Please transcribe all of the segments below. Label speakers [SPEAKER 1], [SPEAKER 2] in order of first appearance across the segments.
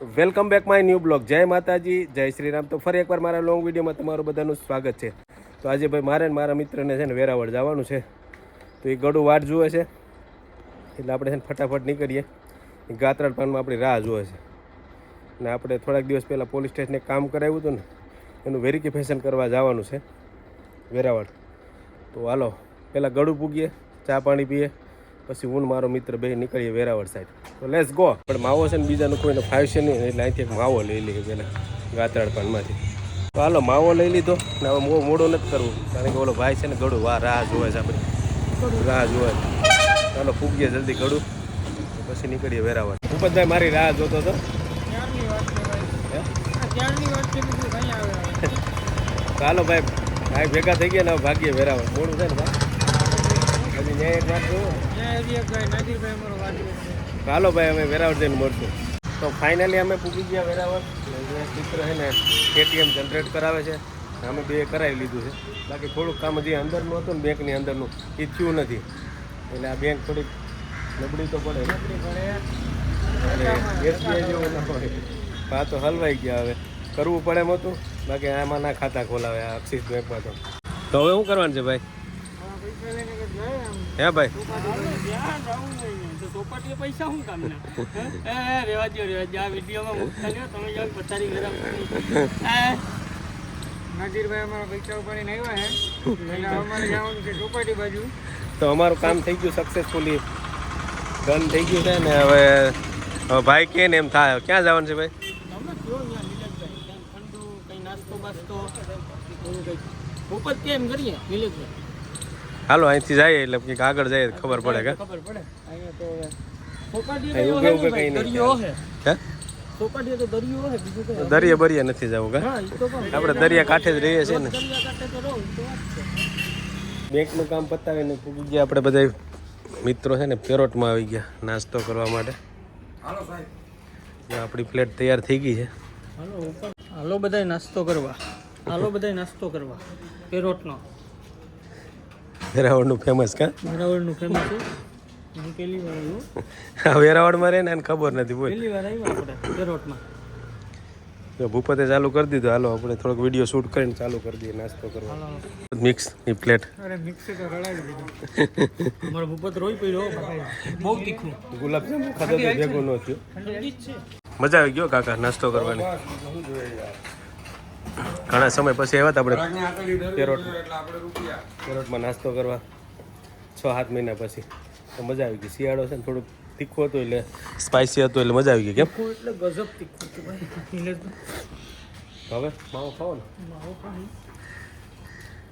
[SPEAKER 1] Welcome back my new blog. જય માતાજી, જય શ્રી રામ તો ફરી એકવાર મારા લોંગ વિડીયોમાં તમારું બધાનું સ્વાગત છે. તો આજે ભાઈ મારે ને મારા મિત્રને છે ને વેરાવળ જવાનું છે. તો એ ગળું વાટ જુએ છે. એટલે આપણે છે ને ફટાફટ નીકળીએ. ગાત્રાળ પાનમાં આપણી રાહ જુએ છે. ને આપણે થોડાક દિવસ પહેલાં પોલીસ સ્ટેશને કામ કરાવ્યું હતું ને, એનું વેરિફિકેશન કરવા જવાનું છે. વેરાવળ. તો હાલો, પહેલાં ગળું પૂગીએ, ચા પાણી પીએ. પછી હું મારો મિત્ર બે નીકળીએ વેરાવળ સાઈડ તો લેસ ગો પણ માવો છે ને બીજાનું કોઈને ફાવશે નહીં એટલે અહીંથી એક માવો લઈ લઈએ પહેલાં ગાત્રાળ પાનમાંથી તો હાલો માવો લઈ લીધો. ને હવે મો મોડું નથી કરવું. કારણ કે ઓલો ભાઈ છે ને ગળું વાહ રાહ જોવે છે આપણે. રાહ જોવે. ચાલો ફૂગીએ જલ્દી ગળું. પછી નીકળીએ વેરાવળ. ભૂપતભાઈ મારી રાહ જોતો હતો.
[SPEAKER 2] ચાલો ભાઈ?
[SPEAKER 1] ભાઈ ભેગા થઈ ગયા ને ભાગ્ય ભાગીએ વેરાવળ. મોડું છે ને ભાઈ? હજી ન્યાય એક વાત જોઉં હાલો ભાઈ અમે વેરાવળ જઈને મળશું. તો ફાઇનલી અમે પૂગી ગયા વેરાવળ. જે ચિત્ર છે ને એટીએમ જનરેટ કરાવે છે. અમે બે કરાવી લીધું છે. બાકી થોડુંક કામ હજી અંદરનું હતું ને બેંકની અંદરનું. એ થયું નથી. એટલે આ બેંક થોડીક નબળી તો પડે. ને એટલે SBI જેવું ના પણ આ તો હલવાઈ ગયા હવે. કરવું પડે એમ હતું. બાકી આમાં ના ખાતા ખોલાવે આ એક્સિસ બેંકમાં તો. તો હવે શું કરવાનું છે ભાઈ?
[SPEAKER 2] હા,
[SPEAKER 1] ભાઈ?
[SPEAKER 2] ચોપાટીએ પૈસા શું કામના? એ હે, રહેવા દ્યો, આ વિડીયોમાં મૂકતા લ્યો, તમે જાઓ પથારી ગરમ નાજીરભાઈ અમારા પૈસા ઉપાડીને આવ્યા હે એટલે અમારે જવાનું છે ચોપાટી બાજુ
[SPEAKER 1] તો અમારું કામ થઈ ગયું સક્સેસફુલી ડન થઈ ગયું છે ને હવે ભાઈ કે ને એમ થાય. ક્યાં જવાનું છે ભાઈ?
[SPEAKER 2] ઠંડુ કંઈ નાસ્તો બાસ્તો એવું કંઈક કેમ કરીએ નિલેશભાઈ
[SPEAKER 1] હાલો અહીંથી જાય એટલે કંઈક આગળ જાય ખબર પડે કે.
[SPEAKER 2] ખબર પડે. અહીંયા તો ચોપાટી
[SPEAKER 1] અહીં ઉભે ઉભે કંઈ નહીં.
[SPEAKER 2] દરિયો હે
[SPEAKER 1] હે?
[SPEAKER 2] ચોપાટી તો દરિયો હે બીજું કઈ
[SPEAKER 1] દરિયા બરિયા નથી જવું કે. આપણે દરિયા કાંઠે જ રહીએ છીએ ને.
[SPEAKER 2] બેંકનું
[SPEAKER 1] બેંકનું કામ પતાવીને પૂગી ગયા આપણે બધા. મિત્રો છે ને પેરોટમાં આવી ગયા નાસ્તો કરવા માટે. આપણી પ્લેટ તૈયાર થઈ ગઈ છે.
[SPEAKER 2] હાલો બધા હાલો બધાય નાસ્તો કરવા. હાલો બધાય નાસ્તો કરવા. પેરોટનો.
[SPEAKER 1] વેરાવળનું ફેમસ કા?
[SPEAKER 2] વેરાવળનું ફેમસ હું પહેલી વાર આવ્યો.
[SPEAKER 1] વેરાવળમાં રહે ને એને ખબર નથી બોલ.
[SPEAKER 2] પહેલી વાર આવ્યો આપણે પેરોટમાં
[SPEAKER 1] તો ભૂપતે ચાલુ કરી દીધું. હાલો આપણે થોડોક વીડિયો શૂટ કરીને ચાલુ કરી દઈએ નાસ્તો કરવા મિક્સની પ્લેટ
[SPEAKER 2] અરે મિક્સી તો રડાવી દીધું. મારો ભૂપત રોઈ પડ્યો બહુ તીખું.
[SPEAKER 1] ગુલાબજાંબુ ખાધો ભેગો ન થયું. મજા આવી ગયો કાકા નાસ્તો કરવાની. ઘણા સમય પછી આવ્યા હતા આપણે. કેરોટ. કેરોટમાં નાસ્તો કરવા છ સાત મહિના પછી. તો મજા આવી ગઈ. શિયાળો છે ને થોડુંક તીખું હતું એટલે સ્પાઇસી હતું એટલે મજા આવી ગઈ કેમ?
[SPEAKER 2] એટલે ગજબ તીખું ભાઈ.
[SPEAKER 1] હવે? માવો ખાવો ને?
[SPEAKER 2] માવો ખાઈ.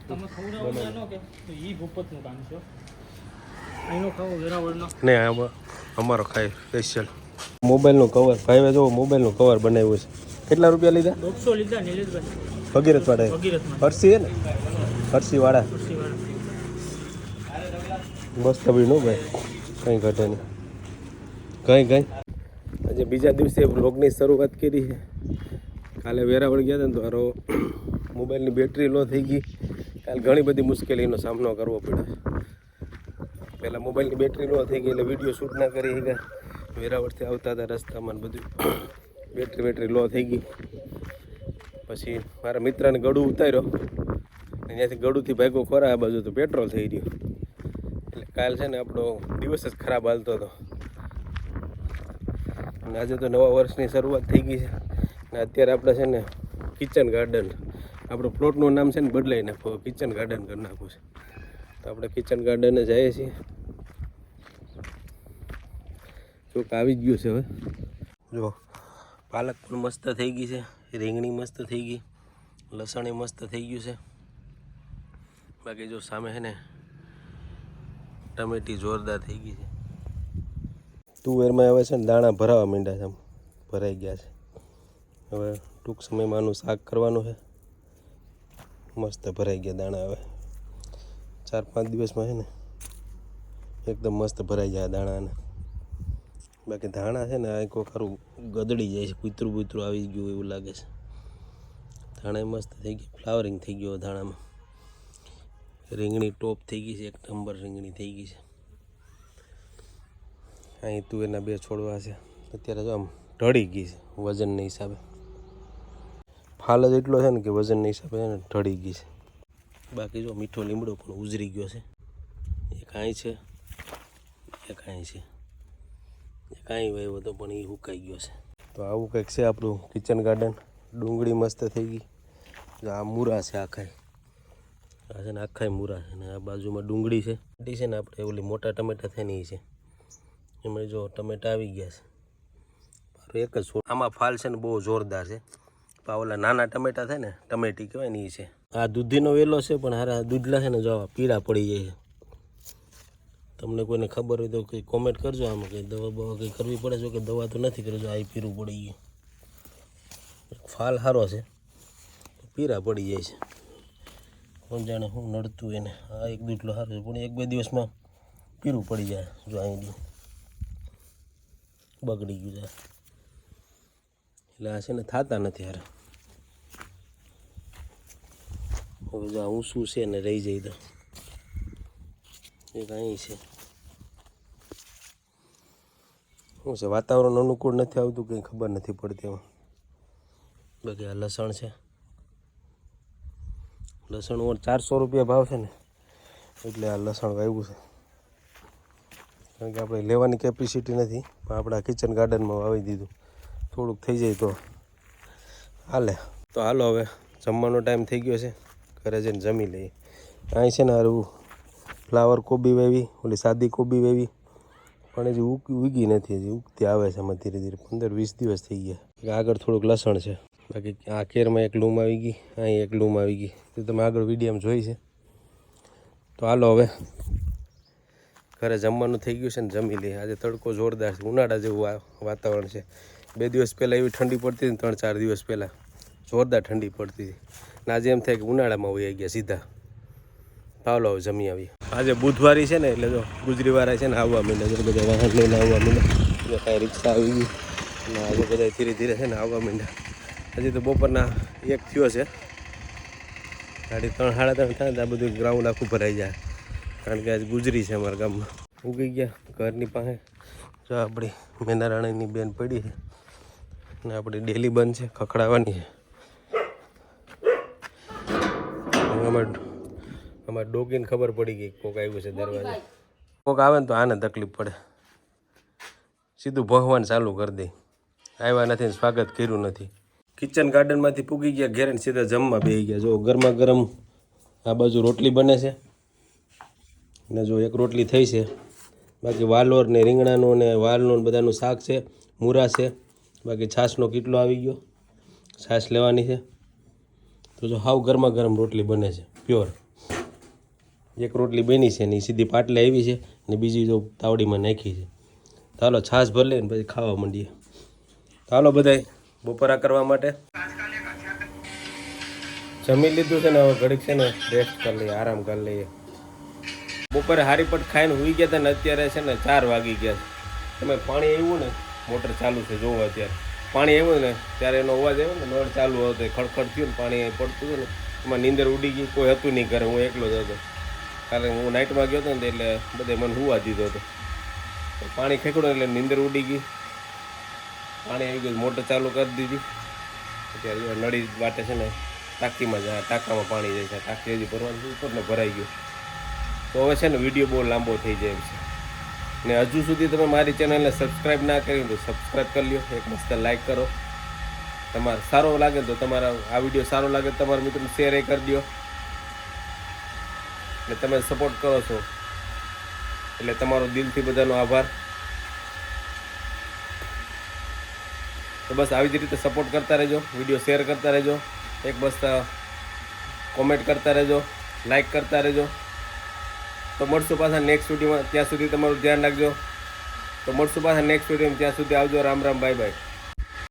[SPEAKER 2] તમે ખવડાવો કે? ઈ ભૂપતનું કામ છે. અહીંનો ખાવો વેરાવળનો
[SPEAKER 1] ને આમાં અમારો ખાય સ્પેશિયલ મોબાઈલનું કવર ભાઈ જો મોબાઈલનું કવર બનાવ્યું છે. કેટલા રૂપિયા લીધા?
[SPEAKER 2] દોઢસો લીધા નિલેશભાઈ.
[SPEAKER 1] ભગીરથ વાળા
[SPEAKER 2] ભગીરથમાં
[SPEAKER 1] હે ને? હરસી વાળા મસ્ત બીનું ભાઈ. કંઈ ઘટે નહીં. કંઈ કંઈ આજે બીજા દિવસે બ્લોગની શરૂઆત કરી છે. કાલે વેરાવળ ગયા હતા ને તો મારો મોબાઈલની બેટરી લો થઈ ગઈ. કાલે ઘણી બધી મુશ્કેલીનો સામનો કરવો પડ્યો પહેલાં મોબાઈલની બેટરી લો થઈ ગઈ એટલે વીડિયો શૂટ ના કરી ગયા વેરાવળથી આવતા હતા રસ્તામાં બધું. બેટરી બેટરી લો થઈ ગઈ. પછી મારા મિત્રને ગળું ઉતાર્યો. અને ત્યાંથી ગળુથી ભાગ્યો ખોરા, આ બાજુ તો પેટ્રોલ થઈ ગયું. એટલે કાલ છે ને આપણો દિવસ જ ખરાબ હાલતો હતો. અને આજે તો નવા વર્ષની શરૂઆત થઈ ગઈ છે. અને અત્યારે આપણે છે ને કિચન ગાર્ડન આપણું પ્લોટનું નામ છે ને બદલાઈ નાખો કિચન ગાર્ડન કરી નાખવું છે. તો આપણે કિચન ગાર્ડને જઈએ છીએ. ચોક આવી જ ગયું છે હવે. જો પાલક પણ મસ્ત થઈ ગઈ છે, રીંગણી મસ્ત થઈ ગઈ, લસણ મસ્ત થઈ ગયું છે. બાકી જો સામે છે ને, ટમેટી જોરદાર થઈ ગઈ છે. તુવેરમાં હવે છે ને દાણા ભરાવા માંડ્યા છે આમ, ભરાઈ ગયા છે. હવે ટૂંક સમયમાં આનું શાક કરવાનું છે. મસ્ત ભરાઈ ગયા દાણા હવે. ચાર પાંચ દિવસમાં છે ને, એકદમ મસ્ત ભરાઈ જાય દાણાને. બાકી ધાણા છે ને આ એક ખરું ગદડી જાય છે કૂતરું બૂતરું આવી ગયું એવું લાગે છે. ધાણા મસ્ત થઈ ગયું, ફ્લાવરિંગ થઈ ગયો ધાણામાં. રીંગણી ટોપ થઈ ગઈ છે, એક નંબર રીંગણી થઈ ગઈ છે. અહીં તુવેરના બે છોડવા છે. અત્યારે જો આમ ઢળી ગઈ છે, વજનના હિસાબે. ફાલ જ એટલો છે ને કે વજનના હિસાબે છે ને ઢળી ગઈ છે. બાકી જો મીઠો લીમડો પણ ઉજરી ગયો છે. એક અહીં છે, એક અહીં છે. અહીં વાવ્યો હતો પણ એ હુકાઈ ગયો છે. તો આવું કંઈક છે આપણું કિચન ગાર્ડન ડુંગળી મસ્ત થઈ ગઈ. આ મૂરા છે આખાય. આ છે ને આખાય મૂરા છે ને આ બાજુમાં ડુંગળી છે. છે ને આપણે ઓલી મોટા ટમેટા થાય ને એ છે. એમાં જો ટમેટા આવી ગયા છે. એક જ છોડ. આમાં ફાલ છે ને બહુ જોરદાર છે. પાવલા નાના ટમેટા થાય ને ટમેટી કહેવાય ને એ છે. આ દૂધીનો વેલો છે પણ હારા દૂધલા છે ને જો પીળા પડી જાય છે. તમને કોઈને ખબર હોય તો કંઈ કોમેન્ટ કરજો, આમાં કંઈ દવા બવા કંઈ કરવી પડે છે? કે દવા તો નથી કરજો આ પીરું પડી ગયું. ફાલ સારો છે. પીરા પડી જાય છે. કોણ જાણે હું નડતું એને. આ એક દૂધલો સારો છે, પણ એક બે દિવસમાં પીરું પડી જાય, જો અહીં બગડી ગયું છે. એટલે આ છે ને થતા નથી હારે. હવે જો હું શું છે ને રહી જાય તો. એક અહીં છે. શું છે, વાતાવરણ અનુકૂળ નથી આવતું, કંઈ ખબર નથી પડતી એમાં? બાકી આ લસણ છે. લસણ ઓર ચારસો રૂપિયા ભાવ છે ને, એટલે આ લસણ વાવ્યું છે. કારણ કે આપણે લેવાની કેપેસિટી નથી, પણ આપણા કિચન ગાર્ડનમાં વાવી દીધું. થોડુંક થઈ જાય તો હાલે. તો હાલો હવે, જમવાનો ટાઈમ થઈ ગયો છે. ઘરે જઈને જમી લઈએ. અહીં છે ને હારું ફ્લાવર કોબી વેવી, ઓલી સાદી કોબી વેવી. પણ હજી ઉગ, ઉગી નથી હજી, ઉગતી આવે છે એમાં ધીરે ધીરે. પંદર વીસ દિવસ થઈ ગયા. આગળ થોડુંક લસણ છે. બાકી આ કેરમાં એક લૂમ આવી ગઈ, અહીં એક લૂમ આવી ગઈ. તો તમે આગળ વિડીયોમાં જોઈ છે. તો હાલો હવે. ઘરે જમવાનું થઈ ગયું છે ને જમી લઈએ. આજે તડકો જોરદાર છે, ઉનાળા જેવું વાતાવરણ છે. બે દિવસ પહેલાં એવી ઠંડી પડતી હતી ત્રણ ચાર દિવસ પહેલાં. જોરદાર ઠંડી પડતી હતી. ને આજે એમ થાય કે ઉનાળામાં વહી ગયા સીધા. પાવલો જમી આવી આજે બુધવારી છે ને, એટલે જો ગુજરીવાળા છે ને, આવવા માંડ્યા જો બધા વાહન લઈને આવવા માંડ્યા. જો કાંઈ રિક્ષા આવી ગઈ. અને આજે બધા ધીરે ધીરે છે ને આવવા માંડ્યા. હજી તો બપોરના એક થયો છે. સાડી ત્રણ સાડા ત્રણ થાય ને, આ બધું ગ્રાઉન્ડ આખું ભરાઈ જાય. કારણ કે આજે ગુજરી છે અમારા ગામમાં. ઉગી ગયા ઘરની પાસે. જો આપણી મેનારાણીની બેન પડી છે. અને આપણી ડેલી બંધ છે ખખડાવવાની છે. અમારે અમારે ડોગીને ખબર પડી ગઈ કોક આવ્યું છે દરવાજે. કોક આવે ને તો આને તકલીફ પડે. સીધું ભગવાન ચાલુ કરી દે. આવ્યા નથી સ્વાગત કર્યું નથી. કિચન ગાર્ડનમાંથી પૂગી ગયા ઘેર સીધા જમવા બેસી ગયા. જો ગરમા ગરમ આ બાજુ રોટલી બને છે. ને જો એક રોટલી થઈ છે. બાકી વાલોર ને રીંગણાનું ને વાલનું ને બધાનું શાક છે મૂરા છે. બાકી છાશનો કીટલો આવી ગયો. છાશ લેવાની છે. તો જો હાવ ગરમા ગરમ રોટલી બને છે પ્યોર એક રોટલી બની છે ને એ સીધી પાટલે આવી છે ને બીજી જો તાવડીમાં નાખી છે. ચાલો છાશ ભરી લઈને પછી ખાવા માંડીએ. ચાલો બધાય, બપોરા કરવા માટે. જમી લીધું છે ને હવે ઘડીક છે ને રેસ્ટ કરી લઈએ, આરામ કરી લઈએ. બપોરે હારી પટ ખાઈને હુઈ ગયા હતા ને અત્યારે છે ને ચાર વાગી ગયા છે. તમે પાણી આવ્યું ને, મોટર ચાલુ છે જોવો અત્યારે. પાણી આવ્યું ને, ત્યારે એનો અવાજ આવ્યો ને, નળ ચાલુ હતો ખડખડ થયું ને, પાણી પડતું હતું ને, એમાં નીંદર ઉડી ગઈ, કોઈ હતું નહીં ઘરે, હું એકલો જ હતો. કારણ કે હું નાઇટમાં ગયો હતો ને એટલે બધે મને હુવા દીધો હતો. પાણી ખેંકડો એટલે નીંદર ઉડી ગઈ. પાણી આવી ગયું, મોટર ચાલુ કરી દીધી. અત્યારે નળી વાટે છે ને, ટાંકીમાં જાય ટાંકામાં પાણી જાય છે. ટાંકી હજી ભરવાનું ઉપરને ઉપર ભરાઈ ગયું. તો હવે છે ને વીડિયો બહુ લાંબો થઈ જાય એમ છે. ને હજુ સુધી તમે મારી ચેનલને સબસ્ક્રાઈબ ના કરી તો સબસ્ક્રાઈબ કરી લો એક મસ્ત લાઈક કરો. તમારે સારો લાગે તો તમારા, આ વીડિયો સારો લાગે તમારા મિત્રોને શેર એ કરી દો ને તમે સપોર્ટ કરો છો. એટલે તમારો દિલથી બધાનો આભાર. તો બસ આવી જ રીતે સપોર્ટ કરતા રહેજો વીડિયો શેર કરતા રહેજો, એક બસ કોમેન્ટ કરતા રહેજો લાઈક કરતા રહેજો. તો મળશું પાછા નેક્સ્ટ વિડીયોમાં ત્યાં સુધી તમારું ધ્યાન રાખજો. તો મળશું પાછા નેક્સ્ટ વિડીયોમાં ત્યાં સુધી આવજો. Ram Ram bye bye